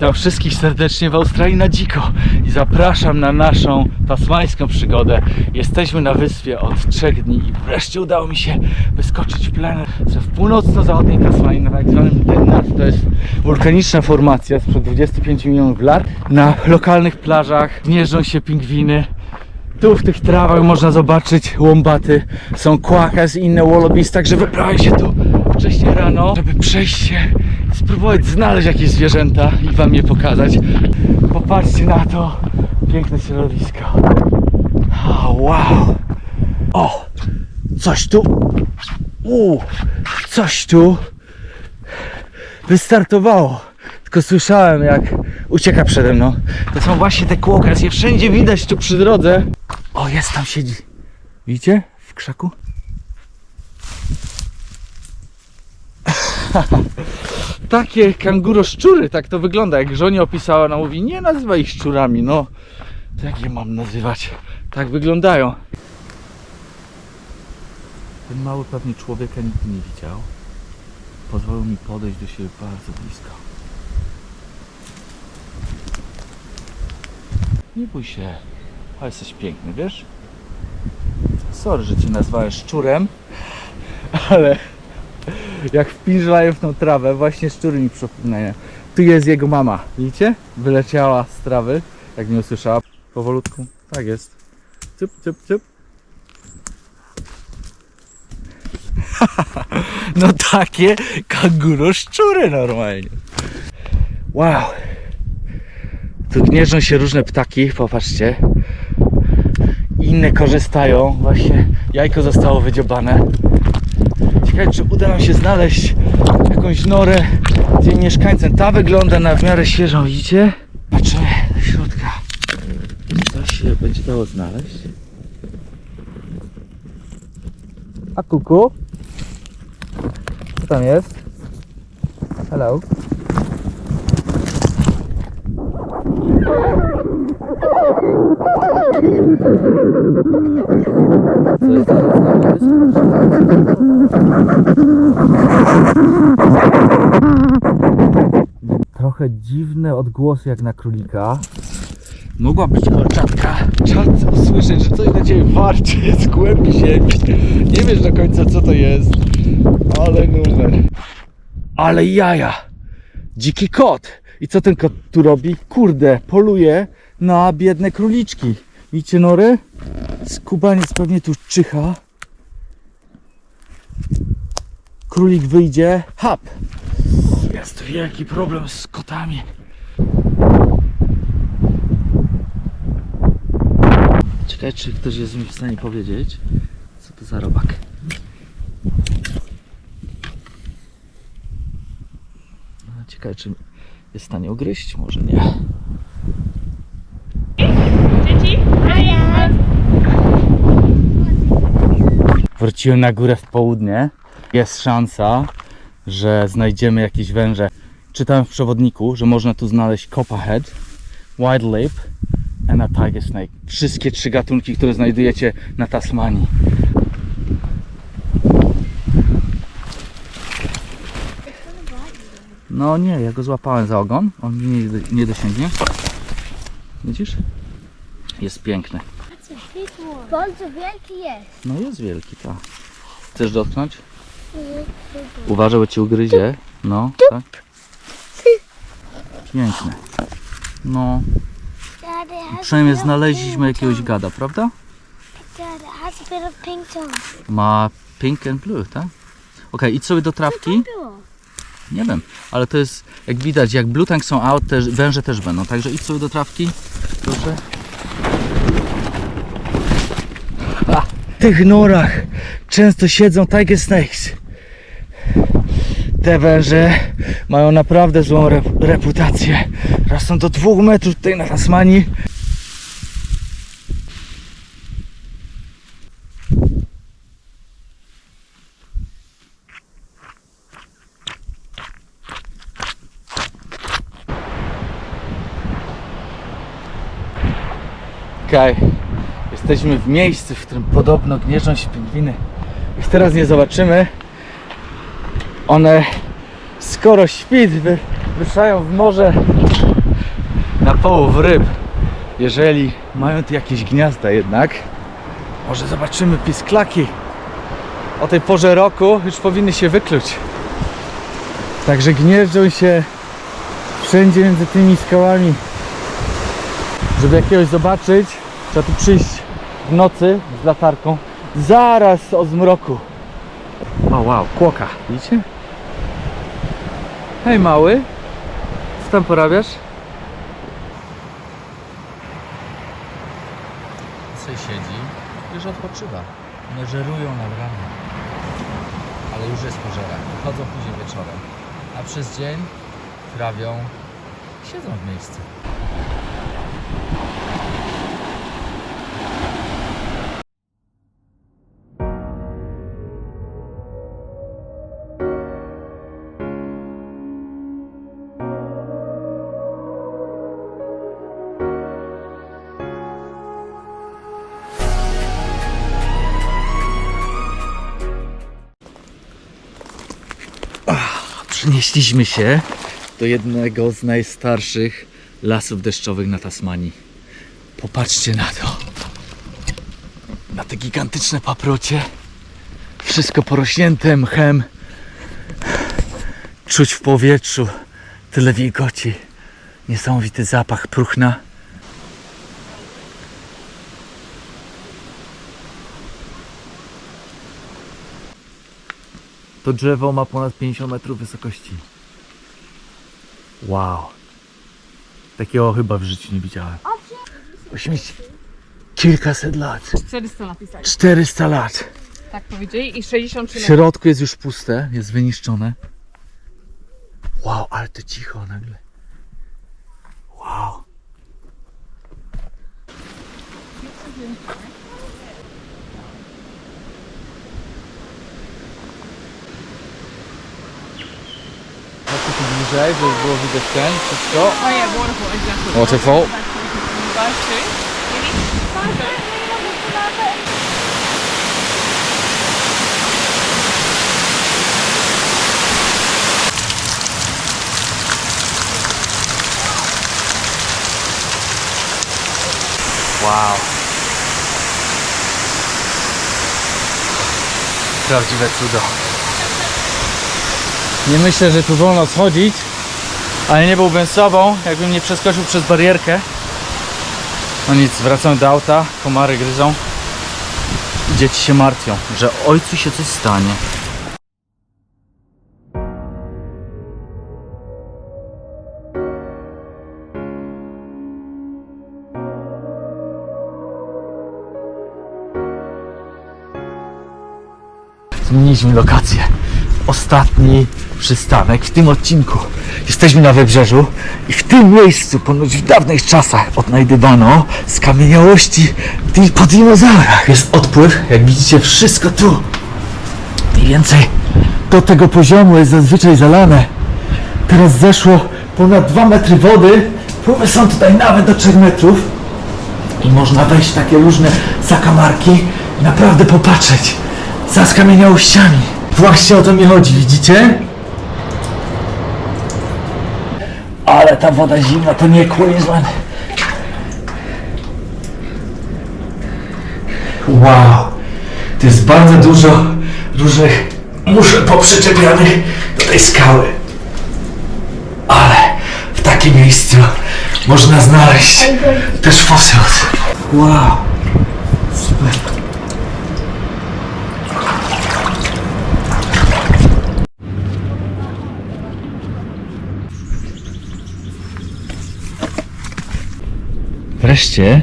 Witam wszystkich serdecznie w Australii na dziko i zapraszam na naszą tasmańską przygodę. Jesteśmy na wyspie od trzech dni i wreszcie udało mi się wyskoczyć w plenę w północno-zachodniej Tasmanii na tak zwanym. To jest wulkaniczna formacja sprzed 25 milionów lat. Na lokalnych plażach gnieżdżą się pingwiny. Tu w tych trawach można zobaczyć łombaty, są quackers i inne wallabies, także wyprawię się tu wcześniej rano, żeby przejść się spróbować znaleźć jakieś zwierzęta i wam je pokazać. Popatrzcie na to piękne środowisko. O, wow! O! Coś tu! U, coś tu wystartowało. Tylko słyszałem jak ucieka przede mną. To są właśnie te quackers, je wszędzie widać tu przy drodze. O, jest tam siedzi. Widzicie? W krzaku? Takie kanguro szczury, tak to wygląda. Jak żonie opisała, ona mówi, nie nazywaj ich szczurami, no. To jak je mam nazywać? Tak wyglądają. Ten mały pewnie człowieka nigdy nie widział. Pozwolił mi podejść do siebie bardzo blisko. Nie bój się, ale jesteś piękny, wiesz? Sorry, że cię nazwałem szczurem, ale jak wpinżlają w tą trawę, właśnie szczury mi przypominają. Tu jest jego mama, widzicie? Wyleciała z trawy, jak mnie usłyszała. Powolutku, tak jest. Cyp, cyp, cyp. No takie kanguro szczury normalnie. Wow. Tu gnieżdżą się różne ptaki, popatrzcie. Inne korzystają, właśnie jajko zostało wydziobane. Ciekawe, czy uda nam się znaleźć jakąś norę z jej mieszkańcem. Ta wygląda na w miarę świeżą, widzicie? Patrzymy do środka. Coś się będzie dało znaleźć? A kuku? Co tam jest? Hello? Co jest zaraz na wyspie? Trochę dziwne odgłosy jak na królika. Mogła być kolczatka. Czas usłyszeć, że coś na ciebie warczy z głębi ziemi. Nie wiesz do końca co to jest. Ale numer. Ale jaja. Dziki kot. I co ten kot tu robi? Kurde, poluje na biedne króliczki. Widzicie nory? Skubaniec pewnie tu czyha. Królik wyjdzie. Hap! Jest wielki problem z kotami. Czekaj, czy ktoś jest mi w stanie powiedzieć, co to za robak. No, Ciekawe, czy jest w stanie ugryźć, może nie. Dzieci? Wróciłem na górę w południe. Jest szansa, że znajdziemy jakieś węże. Czytałem w przewodniku, że można tu znaleźć copperhead, white lip and a tiger snake. Wszystkie trzy gatunki, które znajdujecie na Tasmanii. No nie, ja go złapałem za ogon. On mnie nie, nie dosięgnie. Widzisz? Jest piękny. Bardzo wielki jest. No jest wielki, tak. Chcesz dotknąć? Uważaj, bo ci ugryzie. No, tak. Piękne. No, przynajmniej znaleźliśmy jakiegoś gada, prawda? Ma pink and blue, tak? Okej, idź sobie do trawki. Nie wiem, ale to jest, jak widać, jak blue tank są out, też, węże też będą. Także idź sobie do trawki, proszę. A, w tych norach często siedzą tiger snakes. Te węże mają naprawdę złą rep- reputację. Rosną do dwóch metrów tutaj na Tasmanii. Okej, jesteśmy w miejscu, w którym podobno gnieżdżą się pingwiny. Ich teraz nie zobaczymy. One, skoro świt wy, wyruszają w morze na połów ryb. Jeżeli mają tu jakieś gniazda jednak, może zobaczymy pisklaki. O tej porze roku już powinny się wykluć. Także gnieżdżą się wszędzie między tymi skałami. Żeby jakiegoś zobaczyć, trzeba tu przyjść w nocy z latarką. Zaraz o zmroku. O wow, kłoka, widzicie? Hej mały, co tam porabiasz? Co siedzi, już odpoczywa. Nie żerują nad ranem. Ale już jest pożerek. Wychodzą później wieczorem. A przez dzień trawią, siedzą w miejscu. Przenieśliśmy się do jednego z najstarszych lasów deszczowych na Tasmanii. Popatrzcie na to. Na te gigantyczne paprocie. Wszystko porośnięte mchem. Czuć w powietrzu tyle wilgoci. Niesamowity zapach próchna. To drzewo ma ponad 50 metrów wysokości. Wow. Takiego chyba w życiu nie widziałem. Musi mieć kilkaset lat. 400 napisali. 400 lat. Tak powiedzieli i 63 W środku jest już puste, jest wyniszczone. Wow, ale to cicho nagle. Wow. Chodźcie tu bliżej, żeby było widać ten, wszystko. Oh yeah, waterfall, exactly. Waterfall. Too? Really? Wow. Prawdziwe cudo. Nie myślę, że tu wolno schodzić, ale nie byłbym sobą, jakbym nie przeskoczył przez barierkę. No nic, wracamy do auta, komary gryzą. Dzieci się martwią, że ojcu się coś stanie. Zmieniliśmy lokację. Ostatni przystanek w tym odcinku. Jesteśmy na wybrzeżu i w tym miejscu ponoć w dawnych czasach odnajdywano skamieniałości po dinozaurach. Jest odpływ, jak widzicie wszystko tu. Mniej więcej do tego poziomu jest zazwyczaj zalane. Teraz zeszło ponad 2 metry wody. Pływy są tutaj nawet do 3 metrów. I można wejść w takie różne zakamarki i naprawdę popatrzeć za skamieniałościami. Właśnie o to mi chodzi, widzicie? Ale ta woda zimna to nie Queensland. Wow, to jest bardzo dużo różnych muszek poprzyczepianych do tej skały. Ale w takim miejscu można znaleźć też fosyl. Wow, super. Wreszcie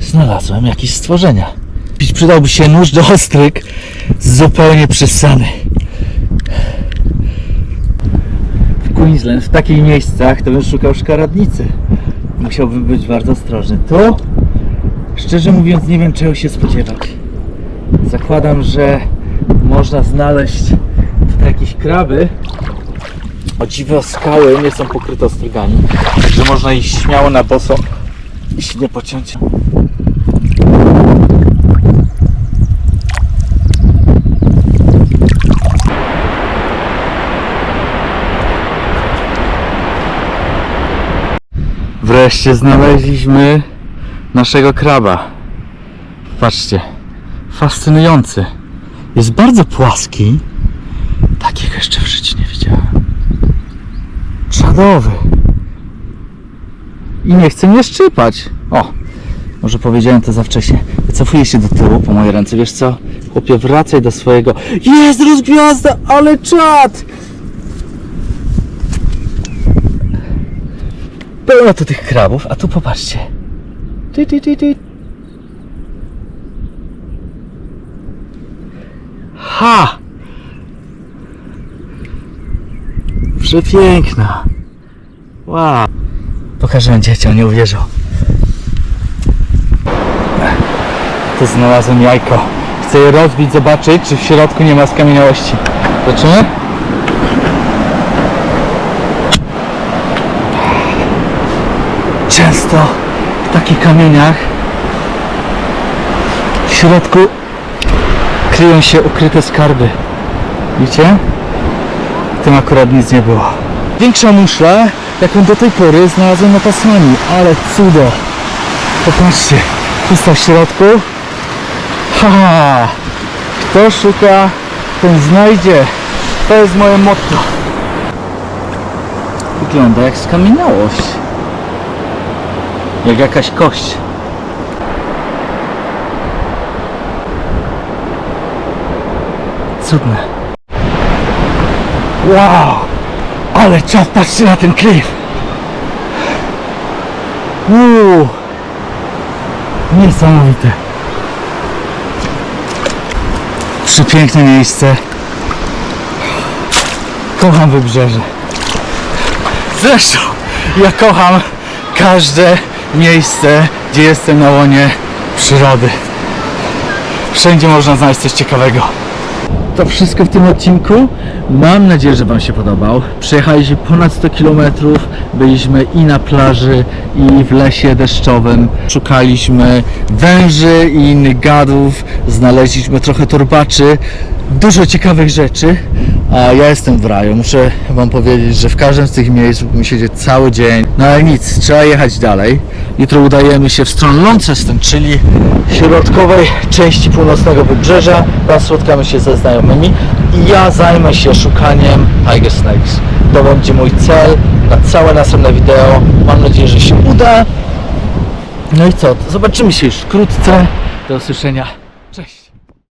znalazłem jakieś stworzenia. Przydałby się nóż do ostryg zupełnie przessany. W Queensland, w takich miejscach, to bym szukał szkaradnicy. Musiałbym być bardzo ostrożny. Tu, szczerze mówiąc, nie wiem czego się spodziewać. Zakładam, że można znaleźć tutaj jakieś kraby. O dziwo skały nie są pokryte ostrygami, także można iść śmiało na boso i się nie pociąć. Wreszcie znaleźliśmy naszego kraba. Patrzcie, fascynujący. Jest bardzo płaski. Takiego jeszcze w życiu nie widziałem. Czadowy. I nie chce mnie szczypać. O, może powiedziałem to za wcześnie. Wycofuję się do tyłu po moje ręce. Wiesz co? Chłopie, wracaj do swojego. Jest rozgwiazda, ale czad! Pełno tu tych krabów, a tu popatrzcie. Ty, ty, ty, ty. Ha! Przepiękna. Wow. Pokażę dzieciom, nie uwierzą. Tu znalazłem jajko. Chcę je rozbić, zobaczyć, czy w środku nie ma skamieniałości. Zobaczymy? Często w takich kamieniach w środku kryją się ukryte skarby. Widzicie? W tym akurat nic nie było. Większa muszla, jaką do tej pory znalazłem na Tasmanii, ale cudo. Popatrzcie, pusta w środku. Ha! Kto szuka, ten znajdzie. To jest moje motto. Wygląda jak skamieniałość. Jak jakaś kość. Cudne. Wow! Ale czas patrzcie na ten klif! Uuu! Niesamowite. Przepiękne miejsce. Kocham wybrzeże. Zresztą ja kocham każde miejsce, gdzie jestem na łonie przyrody. Wszędzie można znaleźć coś ciekawego. To wszystko w tym odcinku. Mam nadzieję, że Wam się podobał. Przejechaliśmy ponad 100 km, byliśmy i na plaży, i w lesie deszczowym. Szukaliśmy węży i innych gadów, znaleźliśmy trochę torbaczy, dużo ciekawych rzeczy. A ja jestem w raju. Muszę Wam powiedzieć, że w każdym z tych miejsc mógłbym siedzieć cały dzień. No ale nic, trzeba jechać dalej. Jutro udajemy się w stronę Launceston, czyli środkowej części północnego wybrzeża. Tam spotkamy się ze znajomymi i ja zajmę się szukaniem Tiger Snakes. To będzie mój cel na całe następne wideo. Mam nadzieję, że się uda. No i co? Zobaczymy się już wkrótce. Do usłyszenia.